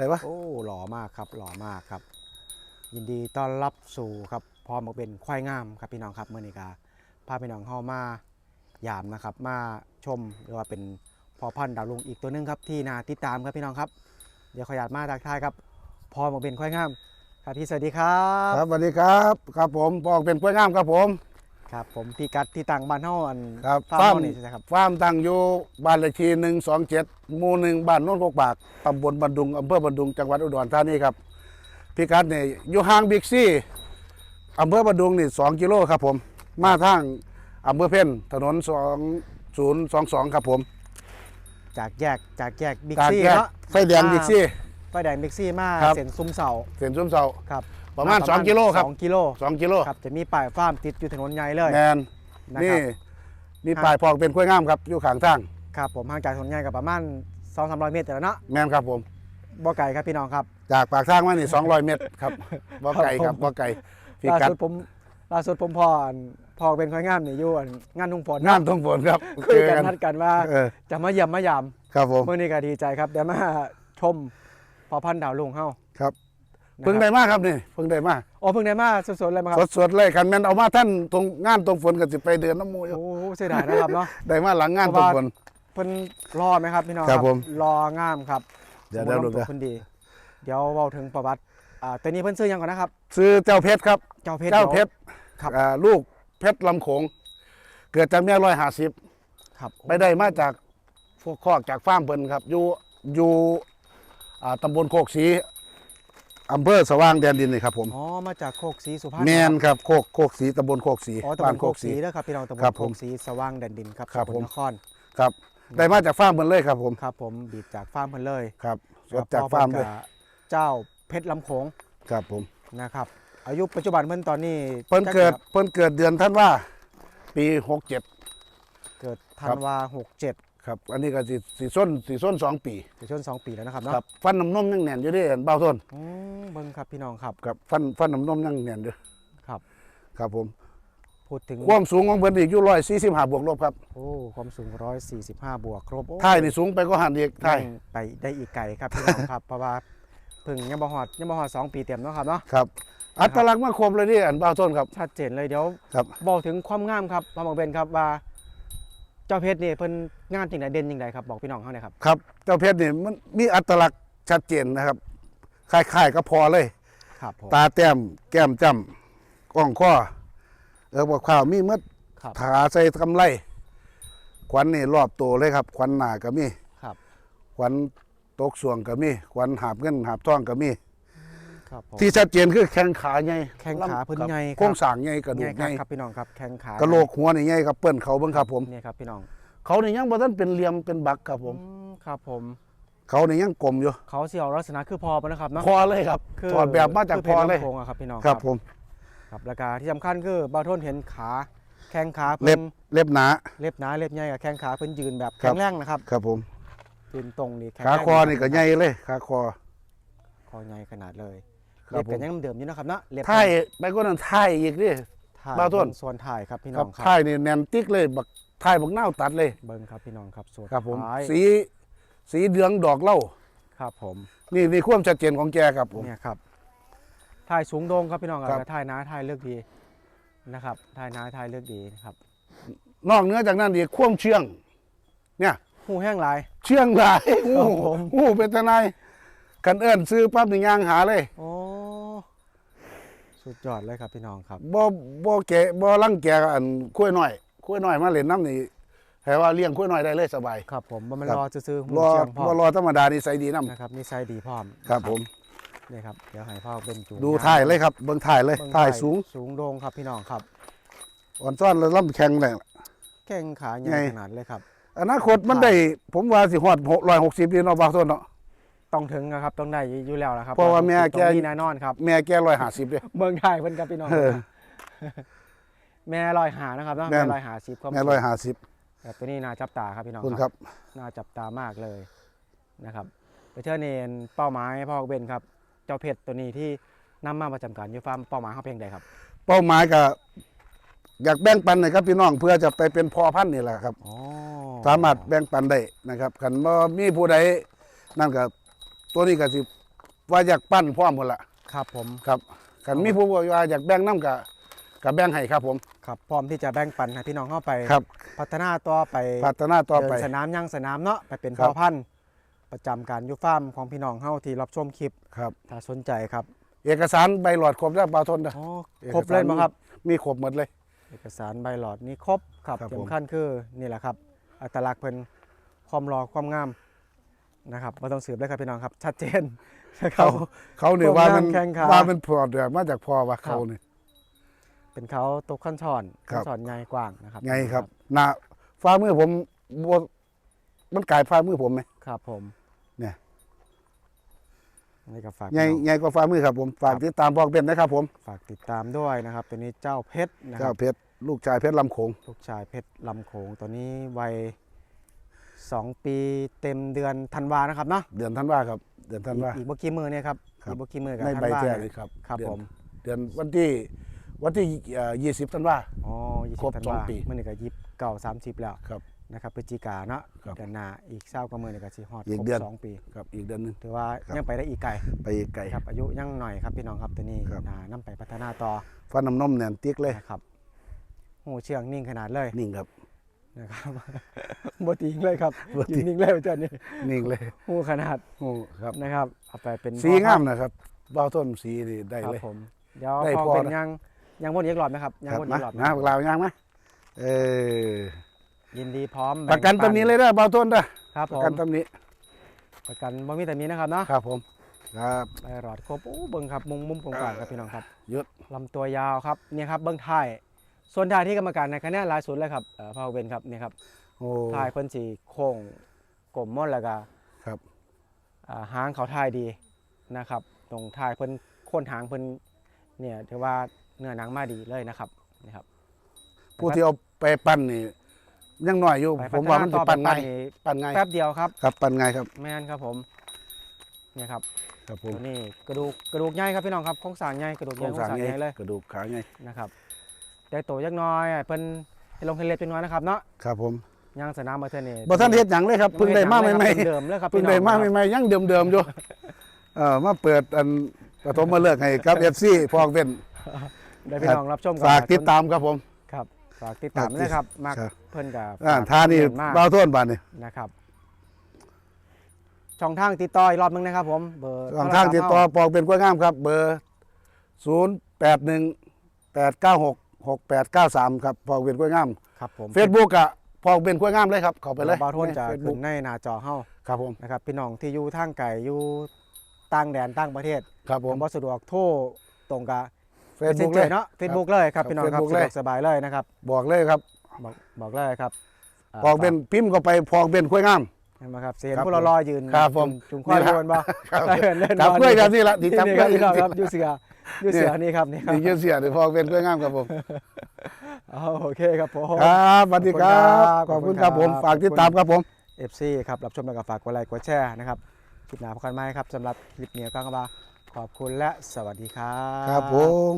ได้ปะโอ้หล่อมากครับหล่อมากครับ ยินดีต้อนรับสู่ครับพร้อมมาเป็นควายงามครับพี่น้องครับเมื่อนี้กาพาพี่น้องเข้ามายามนะครับ มาชมหรือว่าเป็นพอพันธุ์ดาวลุงอีกตัวหนึงครับที่นาติดตามครับพี่น้องครับ เดี๋ยวขออนุญาตมาทักทายครับพร้อมมาเป็นควายงามครับพี่สวัสดีครับ ครับสวัสดีครับ ครับผมปอกเป็นกล้วยงามครับผม ครับผมพี่กัดที่ต่างบ้านเฮาอันครับฟาร์มฟาร์มเฮานี่ใช่ไหมครับฟาร์มตั้งอยู่บ้านเลขที่หนึ่งสองเจ็ดหมู่หนึ่งบ้านโน้นกกปากตำบลบันดุงอำเภอบันดุงจังหวัดอุดรธานีครับพิกัดเนี่ยอยู่ห่างบิ๊กซี่อำเภอบันดุงนี่สองกิโลครับผมมาทางอำเภอเพ่นถนนสองศูนย์สองสองครับผมจากแยกจากแยกบิ๊กการซี่แยกเนาะไฟแดงบิ๊กซี่ ไฟแดงบิ๊กซี่มาครับ เส้นซุ้มเสาเส้นซุ้มเสาครับประมาณ2กิโลครับสองกิโลสองกิโลครับจะมีป้ายฟาร์มติดอยู่ถนนใหญ่เลยแมนนะคนี่รับมีปลายพอกเป็นกล้วยงามครับอยู่ข้างทางครับผมห่างจากถนนใหญ่กับประมาณ2 3 0 0 เมตรแต่ละเนาะแมนครับผม บ่ไกลครับพี่น้องครับ จากปากทางมานี่200 เมตรครับบ่ไก่ครับบ่ไก่พิล่ากัดสุดผมล่าสุดผมพออันพอเป็นค่อยงามนี่อยู่อันงานทุ่งฝนงามทงฝนครับคุยกันนัดกันว่าเออจะมาเยี่ยมมายามครับผม เมื่อนี้ก็ดีใจครับเดี๋ยวมาชม พอพันธุ์ดาวลุงเฮา ครับนะครับ เพิ่งได้มาครับนี่เพิ่งได้มาอ๋อเพิ่งได้มาสดๆเลยมาครับ สดๆเลยกันแม่นเอามาท่านตรงงานตรงฝนก็สิไปเดือนน้ำมูอยู่โอ้เสียดายนะครับเนาะ ได้มาหลังงานตรงฝน เพิ่นรอไหมครับพี่น้องครับผม รองามครับเดี๋ยวเดี๋ยวสมดูมุตินะว่าเพิ่นดี เดี๋ยวเว้าถึงประวัติอ่าตัวนี้เพิ่นซื้อหยังก่อนนะครับ ซื้อเจ้าเพชรครับ เจ้าเพชรเจ้าเพชรครับ อ่าลูกเพชรลำโขง เกิดจากแม่ร้อยห้าสิบครับไปได้มาจากพวกคอกจากฟาร์มเพิ่นครับ อยู่อยู่อ่า ตำบลโคกศรีอำเภอสว่างแดนดินนี่ครับผม อ๋อ มาจากโคกศรีสุพรรณแมนครับครับโคกโคกศรีตำบลโคกศรีอ๋อตำบบ้าลนโคกศรีนะครับพี่น้องตำบลครับโคผมกศรีสว่างแดนดินครับครับสกลผมนครครับได้มาจากฟาร์มเพิ่นเลยครับผมครับผมบีบจากฟาร์มเพิ่นเลยครับสครัดบจากพ่อฟาร์มเพิ่เลยนก็เจ้าเพชรลำโขงครับผมนะครับ อายุปัจจุบันเพิ่นตอนนี้เพิ่นเกิดจัครับเพิ่นเกิดเดือนท่านว่าปีหกเจ็ดเกิดธัครันบวา67 ครับ อันนี้ก็สิสีส้นสีส้นสองปีถึงช่วง2ปีแล้วนะครับคเนาะรับฟันน้ำนมยังแน่นอยู่เด้อันเบาต้นอืมเบิ่งครับพี่น้องครับครับฟันฟันน้ำนมยังแน่นอยู่ครับ ครับผมพูดถึงความสูงของเพิ่นอีกอยู่ร้อยสี่สิบห้าบวกลบครับโอ้ความสูง 145 บวกครบโอ้ท้ายนี่สูงไปก็หันอีกท้ายยังไปได้อีกไกลครับพี่น้องครับ เพราะว่าเพิ่งยังบ่ฮอดยังบ่ฮอดสองปีเต็มเนาะครับเนาะครับ อัตลักษณ์มาครบเลยนี่อันเบาต้นครับชัดเจนเลยเดี๋ยวครับ บอกถึงความงามครับพระหมอเบนครับว่า เจ้าเพชรนี่เพิ่นงามจริงไหนเด่นจริงไหนครับบอกพี่น้องเขาหน่อยครับครับ เจ้าเพชรนี่มันมีอัตลักษณ์ชัดเจนนะครับคล้ายๆก็พอเลย ครับผม ตาแต้มแก้มจ้ำก้องข้อเออบอกข่าวมีเมื่อครับ ขาใส่กำไรขวัญนี่รอบตัวเลยครับ ขวัญหนาก็มี ครับ ขวัญตกสวงก็มี ขวัญหาบเงินหาบทองก็มี ครับผมที่ชัดเจนคือแข้งขาใหญ่แข้งขาเพิ่นครับใหญ่ครับโครงสร้างใหญ่กระดูใหญ่กคใหรับญ่ครับพี่น้องครับแข้งขากระโหลกหัวนี่ใหญ่ครับเปิ้นเขาเบิ่งครับผมเนี่ยครับพี่น้องเขานี่ยังบ่ทันเป็นเหลี่ยมเป็นบักครับผมอืมครับผม เขานี่ยังกลมอยู่ เขาสิเอาลักษณะคือพอปะนะครับเนาะพอเลยครับคือถอดแบบมาจากคืพอเลยพชรำโขงอะครับพี่น้องครับผมครับแล้วก็ที่สำคัญคือบาโทนเห็นขาแข้งขาเล็เพิ่บนเล็บหนาเล็บหนาเล็บใหญ่กับแข้งขาเพิ่นยืนแบบครัแข็บงแรงนะครับครับผมยืนตรงนี่แข็งขาแรงคอนี่ก็ใหญ่เลยขาคอคอใหญ่ขนาดเลย ครัเล็บบผกัมนยังเดิมอยู่นะครับเนาะเล็บท้ายไปก็นั่นท้ายอีกดิ ถ่ายบาโทนส่วนถ่ายครับพี่คน้รัอบงครับท้ายนี่แน่นติ๊กเลยบักท้ายบักเน่าวตัดเลยเบิ้งครับพี่น้องครับส่วนครับ ผมท้ายสีสีเหลืองดอกเหล้าครับผมนี่นี่ความชัดเจนของแกครับผม เนี่ยครับถ่ายสูงโด่งครับพี่น้องคครัรับบถ่ายหน้าถ่ายเลือกดีนะครับถ่ายหน้าถ่ายเลือกดีนะครับนอกเหนือจากนั้นอีกความเชื่อง เนี่ย หูแห้งหลาย เชื่องหลายครังูบผมงูเป็นทนายกันเอิ้นซื้อปั๊บนี่ย่างหาเลย โอ้ สุดยอดเลยครับพี่น้องครับ บ่บ่แกะบ่ลังแกอันคุ้ยน้อยคุ้ยน้อยมาเล่นน้ำนี่ให้ว่าเลี้ยงคุ้ยน้อยได้เลยสบาย ครับผมบ่แมันครับ รอจะซื้อๆหูรอเชียงพร้อบ่มรอธรรมดานี่ใส่ดีน้นะครับนิสัยดีพร้อมำครับผม นี่ครับเดี๋ยวให้พ่อเป็นจูงดูถ่ายเลยครับเบิ่งถ่ายเลยเบิ่งถ่ายสูงสูงโด่งครับพี่น้องครับ อ่อนซ้อนแล้วลำแข็งเลยแข้งขาใหไงญ่ขนาดเลยครับ อนาคตมันได้ ผมว่าสิฮอด160ปีเนาะบางต้นเนาะ ต้องถึงนะครับต้องได้อยู่แล้วละครับเพราะว่าแม่แกต้องมีแน่นอนครับ แม่แก150เด้เมืองไทยเพิ่นครับพี่น้องเออ แม่ลอยหานะครับเนาะแม่แม่น ลอยหาสิบความแม่สูง150แต่ตัวนี้น่าจับตาครับพี่น้องคุณครับ น่าจับตามากเลยนะครับไปเชิญเนนเป้าหมายพ่อเบนครับเจ้าเพชรตัวนี้ที่นำมาประจำการอยู่ฟาร์มเป้าหมายเขาเพียงใดครับเป้าหมายก็อยากแบ่งปันนะครับพี่น้องเพื่อจะไปเป็นพ่อพันธุ์นี่แหละครับ อ๋อสามารถแบ่งปันได้นะครับคันบ่มีผู้ใดนั่นก็ ตัวนี้ก็สิว่าอยากปั้นพร้อมหมดละครับผมครับกันมีผู้ว่าอยากแบ่งน้ำกับกับแบ่งให้ครับผม ครับพร้อมที่จะแบ่งปันให้พี่น้องเข้าไปครับพัฒนาต่อไปพัฒนาต่อไปเดินสนามย่างสนามเนาะไปเป็นครับพ่อพันธุ์ประจำการอยุฟาร์มของพี่น้องเฮาที่รับชมคลิปครับถ้าสนใจครับ เอกสารใบหลอดครบแล้วเบาทนนะอ๋อเอกครบเลยสารมั้งครับ มีครบหมดเลย เอกสารใบหลอดนี่ครบครับครับผมสำคัญคือนี่แหละครับ อัตลักษณ์เพิ่นความรอความงาม นะครับไม่ต้องสืบเลยครับพี่น้องครับ ชัดเจนนะครับเขาเขาเนี่ยว่ามันแข้งขาว่ามันพอดแบบมาจากพ่อว่าเขาเนี่ยเป็นเขาตกขั้นช่อนครัขั้บนช่อนใหญ่กว้างนะครับไงครับหน้าฟ้ามือผมบ่มันกลายฟ้ามือผมไหมครับ ผมเนี่ยนี่ก็ฝากใหญ่พี่น้องใหญ่กว่าฟ้ามือครับผมฝากครับติดตามบอกเป็นนะครับ ผม ฝากติดตามด้วยนะครับ ตัวนี้เจ้าเพชรนะคเจ้ารับเพชรลูกชายเพชรลำโขงลูกชายเพชรลำโขงตัวนี้วัย สองปีเต็มเดือนธันวานะครับเนาะเดือนธันวาครับ เดือนธันวา อีกเมื่อกี้มือเนี่ยครับครับ อีกเมื่อกี้มือกับในธันใบวาแท้เนี่เลยยครับครับเดือนผมเดือนวันที่วันที่ยี่สิบธันวา อ๋อยี่ครสิบบธันสองวาปี มื่อนี่ก็ยิบเก่าสามสิบแล้วครับ นะครับพฤศจิกาเนาะครับเดือนหน้าอีกเศร้ากว่ามือนี่ก็สิฮอดอีกครบเดือน สองปี ครับอีกเดือนหนึง ถือว่าครับ ยังไปได้อีกไกลไปไกล ครับอายุยังหน่อยครับพี่น้องครับตัวนี้ครับนานํไปพัฒนาต่อฟันน้ำนมแน่นติ๊กเลยนะครับหูเชืองนิ่งขนาดเลย นิ่งครับ นะครับบ่ติงเลยครับบ่ติยืงนนิ่งเลยเจ้านี่นิ่งเลยหูขนาดโอ้ครับนะครับเอาไปเป็นสีพ่อพันธุ์งามนะครับเบ้าต้นสีนี่ได้ครับเลยผมเดี๋ยวได้พอพอเป็นนะยังยังวนอีกรอบไหมครับยังครับวนอีมากรอบไหมนะพวกเรายังไหมเออยินดีพร้อมประกันแบ่งตำนี้เลยนะเบ้าต้นนะครับผประมกันตำนี้ ประกันบ่มีแต่นี้นะครับเนาะครับผมครับได้รอดครบโอ้เบิ่งครับมุมมุมกว้างๆครับพี่น้องครับยศลำตัวยาวครับเนี่ยครับเบื้องท้าย ส่วนท้ายที่กรรมการในคะแนนหลายสุดเลยครับเอ่อพาวเวนครับเนี่ยครับโอ้ท้ายเพิ่นสีโค้งกลมม่อนแล้วก็ครับอ่าหางเขาท้ายดีนะครับ ตรงท้ายเพิ่นโค่นหางเพิ่นเนี่ยถือว่าเนื้อหนังมาดีเลยนะครับนี่ครับ ผู้ที่เอาไปปั้นนี่ยังหน่อยอยู่ไปผมว่ามันพัจะฒปั้นต่อง่ายไปปั้นง่ายแป๊บเดียวครับ ครับปั้นง่ายครับแม่นครับผมเนี่ยครับครับผมตัวนี้กระดูกกระดูกใหญ่ครับพี่น้องครับโครงสร้างใหญ่กระดูกโคใหรญ่งโครสร้างงสร้างใหญ่ใหญ่เลยกระดูกขาใหญ่นะครับ ได้โตยักหน้อยเพิ่นให้ลงให้เล็บเป็นน้อยนะครับเนาะครับผมย่างสนามมาเทอร์นี่บ่ท่านเฮ็ดหยังเลยครับเพิ่งได้มาใหม่เดิมๆเลยครับๆเพิ่งได้มาใหม่ๆยังเดิมๆอยู่เออมาเปิดอันปฐมมาเลิกษ์ให้กับ FC พอกเป็นได้พี่น้องรับชมนฝากติดตามครับผมครับฝากติดตามฝากติดนะครับมากครับเพิ่นกับอ่าท่านี่มากเบ้าต้นบานนี่นะครับช่องทางติดต่ออีกรอบหนึงนะครับผมเบอร์ทางทางติดต่อปอกเป็นกล้วยงามครับ เบอร์ 081 896 6893 ครับปอกเป็นกล้วยงามครับผม Facebook อะปอกเป็นกล้วยงามเลยครับเข้าไปเลยบาโทนจะเฟซขึ้บุ๊กนในหน้าจอเฮาครับผมนะครับพี่น้องที่อยู่ทางไกลอยู่ต่างแดนต่างประเทศครับผมบ่สะดวกโทรตรงกับเฟซบุ๊กเลย เนาะเฟซบุ๊กเลยครับพี่น้องครับ Facebook สะเลดยวกสบายเลยนะครับ บอกเลยครับบอกบอกเลยครับาปอกเป็นพิมพ์เข้าไปปอกเป็นกล้วยงาม เห็นไหมครับเสียงครับพวกเรารอยืนครับผมจุงควายนี่โดละนบ่ครับได้เห็นเล่นจับกล้วยครับนี่ละนี่ที่จับนี่กคล้รัวบยพี่น้องครับอยูเสือ อยูเสือนี่ครับนี่ครับนี่ยืนเสียเดี๋ยวปอกเป็นกล้วยงามครับผม เอาโอเคครับผม ครับสวัสดีครับ ขขออบบคุคุณณคครัรับบผม ฝากติดตามครับผมเอฟซีครับรับชมแล้วก็ฝากกดไลค์กดแชร์นะครับคลิปหน้าพบกันไหมครับสำหรับคลิปนี้ก็ขอบคุณและสวัสดีครับ ครับผม